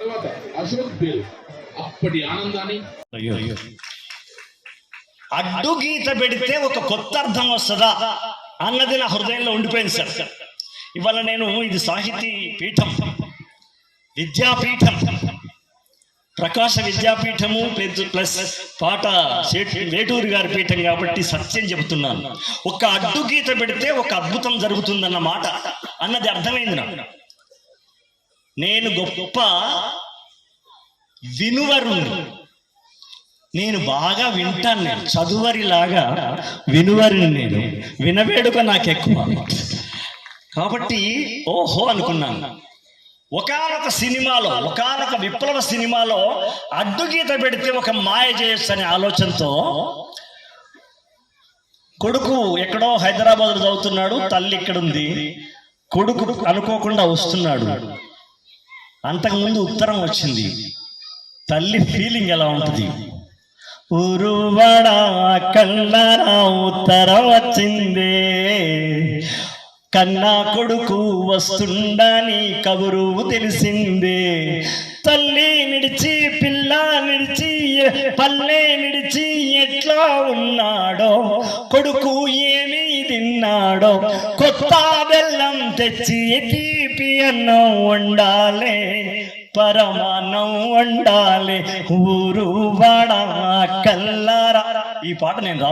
తర్వాత అశోక్ బేల్. అప్పటి ఆనందాన్ని అయ్యో. అడ్డు గీత పెడితే ఒక కొత్త అర్థం వస్తుందా? అన్నది నా హృదయంలో ఉండిపోయింది సార్. ఇవాళ నేను ఇది సాహితీ పీఠం విద్యాపీఠం ప్రకాశ విద్యాపీఠము ప్లస్- ప్లస్ పాట వేటూరు గారి పీఠం కాబట్టి సత్యం చెబుతున్నాను. ఒక అడ్డు గీత పెడితే ఒక అద్భుతం జరుగుతుందన్న మాట అన్నది అర్థమైంది నాకు. నేను గొప్ప వినువరు నేను బాగా వింటాను నేను చదువరిలాగా వినువరిని నేను. వినవేడుక నాకు ఎక్కువ కాబట్టి ఓహో అనుకున్నాను. ఒకానొక సినిమాలో ఒకానొక విప్లవ సినిమాలో అడ్డుగీత పెడితే ఒక మాయ చేయొచ్చు అనే ఆలోచనతో కొడుకు ఎక్కడో హైదరాబాద్ చదువుతున్నాడు తల్లి ఇక్కడుంది. కొడుకు అనుకోకుండా వస్తున్నాడు. అంతకుముందు ఉత్తరం వచ్చింది. తల్లి ఫీలింగ్ ఎలా ఉంటుంది? ఉరువడ కన్నరా ఉత్తరం వచ్చిందే. కన్నా కొడుకు వస్తుండని కబురు తెలిసిందే. తల్లి నిడిచి పిల్ల నిడిచి పల్లె ఉన్నాడో? కొడుకు ఏమి తిన్నాడో? కొత్త బెల్లం తెచ్చి తీపి అన్నం వండాలే పరమానం వండాలే ఊరు వాడ కల్లారా. ఈ పాట నేను